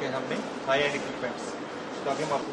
के हमने हाई end equipments तो आगे हम आपको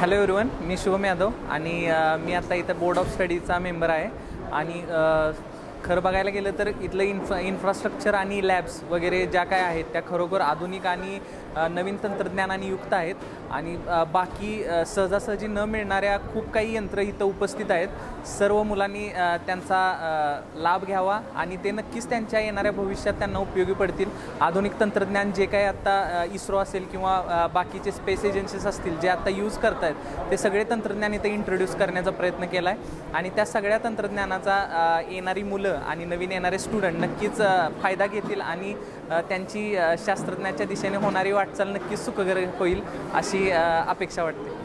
हॅलो एवरीवन मी शुभम यादव आणि मी आता इथं बोर्ड ऑफ स्टडीचा मेंबर आहे. आणि खरं बघायला गेलं तर इथलं इन्फ्रा इन्फ्रास्ट्रक्चर आणि लॅब्स वगैरे ज्या काय आहेत त्या खरोखर आधुनिक आणि नवीन तंत्रज्ञानाने युक्त आहेत. आणि बाकी सहजासहजी न मिळणाऱ्या खूप काही यंत्र इथं उपस्थित आहेत. सर्व मुलांनी त्यांचा लाभ घ्यावा आणि ते नक्कीच त्यांच्या येणाऱ्या भविष्यात त्यांना उपयोगी पडतील. आधुनिक तंत्रज्ञान जे काही आत्ता इस्रो असेल किंवा बाकीचे स्पेस एजन्सीज असतील जे आत्ता यूज करत आहेत ते सगळे तंत्रज्ञान इथं इंट्रोड्यूस करण्याचा प्रयत्न केला आहे आणि त्या सगळ्या तंत्रज्ञानाचा येणारी मुलं आणि नवीन येणारे स्टुडंट नक्कीच फायदा घेतील आणि त्यांची शास्त्रज्ञाच्या दिशेने होणारी वाटचाल नक्कीच सुखकर होईल अशी अपेक्षा वाटते.